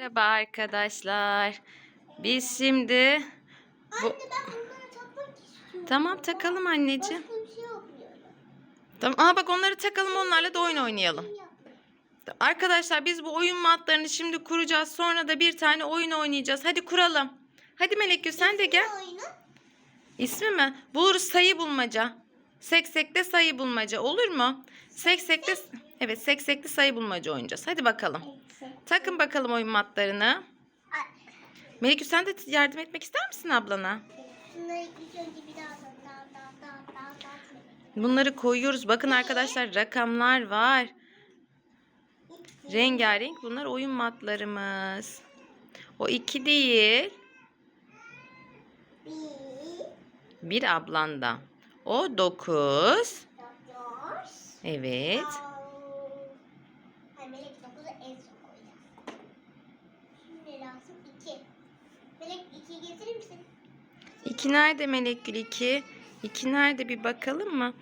Merhaba arkadaşlar. Biz şimdi bu Anne ben bunları takmak istiyorum. Tamam takalım anneciğim. Başka bir şey yapmıyorum. Tamam. Aa bak onları takalım onlarla da oyun oynayalım. Arkadaşlar biz bu oyun matlarını şimdi kuracağız. Sonra da bir tane oyun oynayacağız. Hadi kuralım. Hadi Melekgül sen de gel. Oyunu. İsmi mi? Buluruz sayı bulmaca. Seksekte sayı bulmaca olur mu? Seksekte Evet seksekli sayı bulmaca oynayacağız. Hadi bakalım. Takın bakalım oyun matlarını. Melekgül sen de yardım etmek ister misin ablana? Bunları koyuyoruz. Bakın arkadaşlar rakamlar var. Rengarenk bunlar oyun matlarımız. O iki değil. Bir, ablanda. O dokuz. Evet. 2 nerede Melek Gül 2? 2 nerede bir bakalım mı?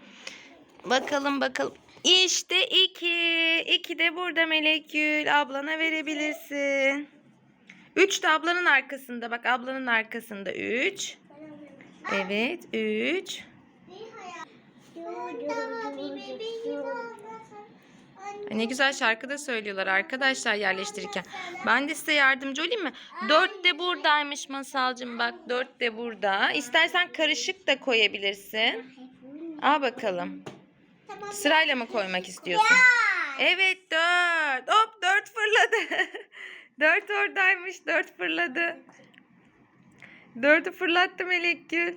Bakalım bakalım. İşte 2. 2 de burada Melek Gül. Ablana verebilirsin. 3 de ablanın arkasında. Bak ablanın arkasında 3. Evet 3. Bir hayal. Ne güzel şarkı da söylüyorlar arkadaşlar yerleştirirken. Ben de size yardımcı olayım mı? Dört de buradaymış Masalcığım bak. Dört de burada. İstersen karışık da koyabilirsin. Al bakalım. Sırayla mı koymak istiyorsun? Evet dört. Hop dört fırladı. dört oradaymış. Dört fırladı. Dördü fırlattı Melekgül.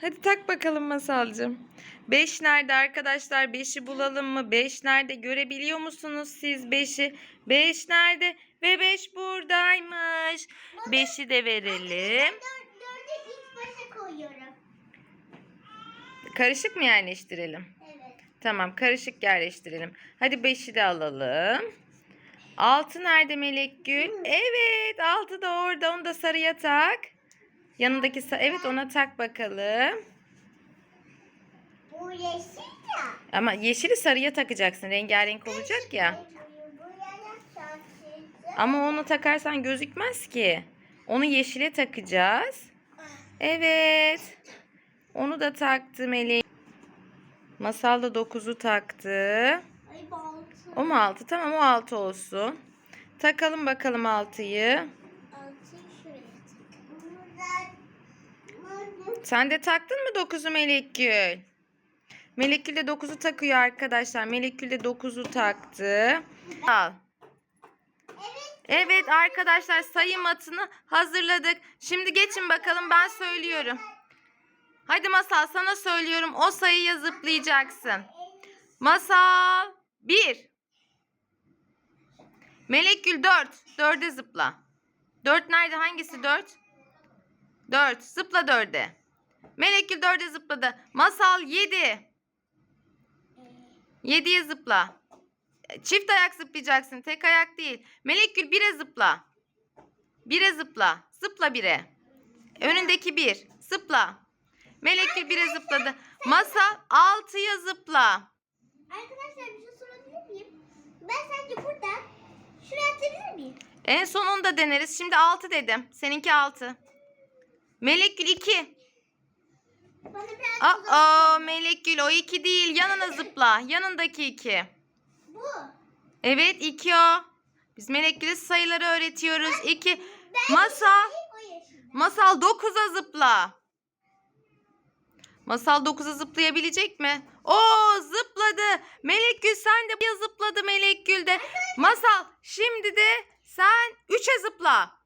Hadi tak bakalım Masalcığım. Beş nerede arkadaşlar? Beşi bulalım mı? Beş nerede? Görebiliyor musunuz siz beşi? Beş nerede? Ve beş buradaymış. Beşi de verelim. Dördü ilk başa koyuyorum. Karışık mı yerleştirelim? Evet. Tamam karışık yerleştirelim. Hadi 5'i de alalım. 6 nerede Melekgül? Evet 6 da orada. Onu da sarıya tak. Yanındaki evet ona tak bakalım. Bu yeşil ya. Ama yeşili sarıya takacaksın. Rengarenk olacak ya. Ama onu takarsan gözükmez ki. Onu yeşile takacağız. Evet. Onu da taktı Melek. Masal da 9'u taktı. O mu 6? Tamam o 6 olsun. Takalım bakalım 6'yı. Altıyı şuraya tak. Buradan. Buradan. Sen de taktın mı 9'u Melekgül? Melekgül de 9'u takıyor arkadaşlar. Melekgül de 9'u taktı. Al. Evet. Arkadaşlar sayı matını hazırladık. Şimdi geçin bakalım ben söylüyorum. Hadi Masal sana söylüyorum. O sayıya zıplayacaksın. Masal 1. Melekgül 4. 4'e zıpla. 4 nerede? Hangisi 4? 4. Zıpla 4'e. Melekgül 4'e zıpladı. Masal 7. 7'ye zıpla. Çift ayak zıplayacaksın. Tek ayak değil. Melekgül 1'e zıpla. 1'e zıpla. Zıpla 1'e. Önündeki 1. Zıpla. Melekgül 1'e zıpladı. Masal 6'ya zıpla. Arkadaşlar bir şey sorabilir miyim? Ben sence buradan şuraya atabilir miyim? En sonunda deneriz. Şimdi 6 dedim. Seninki 6. Melekgül 2. Aa Melekgül o 2 değil. Yanına zıpla. Yanındaki 2. Bu. Evet 2 o. Biz Melekgül'e sayıları öğretiyoruz. 2. Masal. O yeşil. Masal 9'a zıpla. Masal 9'a zıplayabilecek mi? Oo zıpladı. Melekgül sen de ya zıpladı Melekgül de. Masal şimdi de sen 3'e zıpla.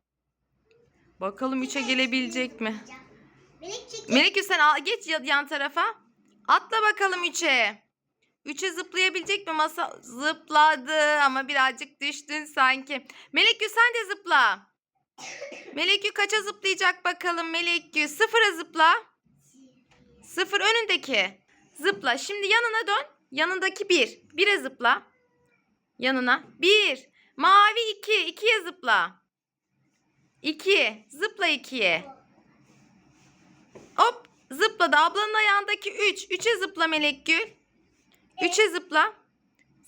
Bakalım 3'e gelebilecek mi? Melek çekil. Sen al, geç ya- yan tarafa. Atla bakalım 3'e. 3'e zıplayabilecek mi Masal? Zıpladı ama birazcık düştün sanki. Melekgül sen de zıpla. Melekgül kaça zıplayacak bakalım Melekgül? Sıfıra zıpla. Sıfır önündeki. Zıpla. Şimdi yanına dön. Yanındaki bir. Bire zıpla. Yanına. Bir. Mavi iki. İkiye zıpla. İki. Zıpla ikiye. Zıpladı. Ablanın ayağındaki üç. Üçe zıpla Melekgül. Üçe zıpla.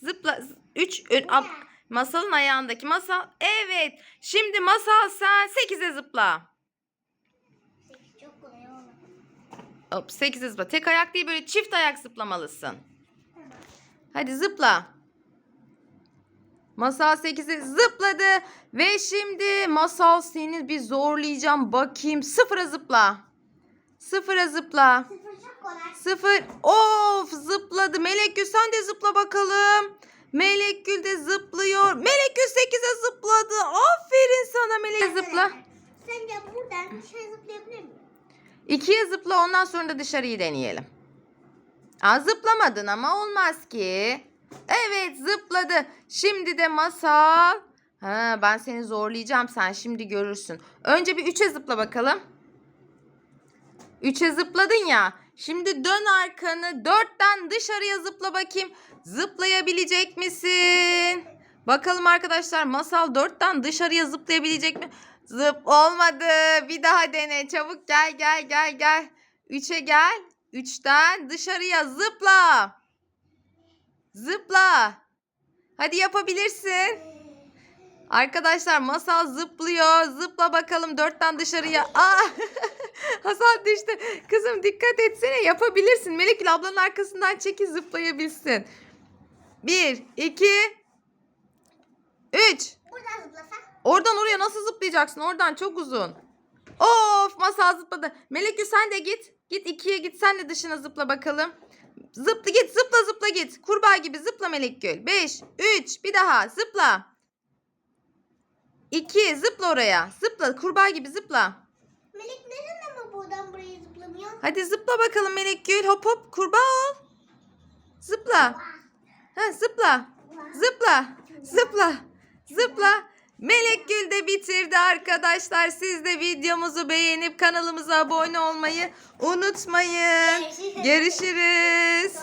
Zıpla. Z- Üç. Ön, ab- Masalın ayağındaki masal. Evet. Şimdi masal sen 8'e zıpla. Çok kolay oldu. Hop 8'e zıpla. Tek ayak değil böyle çift ayak zıplamalısın. Hadi zıpla. Masal 8'e zıpladı. Ve şimdi masal seni bir zorlayacağım. Bakayım. Sıfıra zıpla. Sıfıra zıpla. Sıfır çok kolay. Sıfır. Of zıpladı. Melek Gül sen de zıpla bakalım. Melek Gül de zıplıyor. Melek Gül 8'e zıpladı. Aferin sana Melek zıpla. Sence buradan dışarı zıplayabilir miyim? İkiye zıpla ondan sonra da dışarıyı deneyelim. Aa, zıplamadın ama olmaz ki. Evet zıpladı. Şimdi de masal. Ha, ben seni zorlayacağım sen şimdi görürsün. Önce bir üçe zıpla bakalım. Üçe zıpladın ya. Şimdi dön arkanı dörtten dışarıya zıpla bakayım. Zıplayabilecek misin? Bakalım arkadaşlar masal dörtten dışarıya zıplayabilecek mi? Zıp olmadı. Bir daha dene. Çabuk gel gel gel gel. Üçe gel. Üçten dışarıya zıpla. Zıpla. Hadi yapabilirsin. Arkadaşlar masal zıplıyor. Zıpla bakalım dörtten dışarıya. Aa! Hasan düştü. Kızım dikkat etsene yapabilirsin. Melekül ablanın arkasından çeki zıplayabilsin. Bir, iki, üç. Buradan. Oradan oraya nasıl zıplayacaksın? Oradan çok uzun. Of masal zıpladı. Melekül sen de git. Git ikiye git. Sen de dışına zıpla bakalım. Zıpla git zıpla zıpla git. Kurbağa gibi zıpla Melekgül. Beş, üç, bir daha zıpla. İki, zıpla oraya. Zıpla kurbağa gibi zıpla. Melek neden ama buradan buraya zıplamıyor? Hadi zıpla bakalım Melekgül. Hop hop kurbağa ol. Zıpla. Ha, zıpla. Zıpla. Zıpla. Zıpla. Melek Gül de bitirdi arkadaşlar. Siz de videomuzu beğenip kanalımıza abone olmayı unutmayın. Görüşürüz.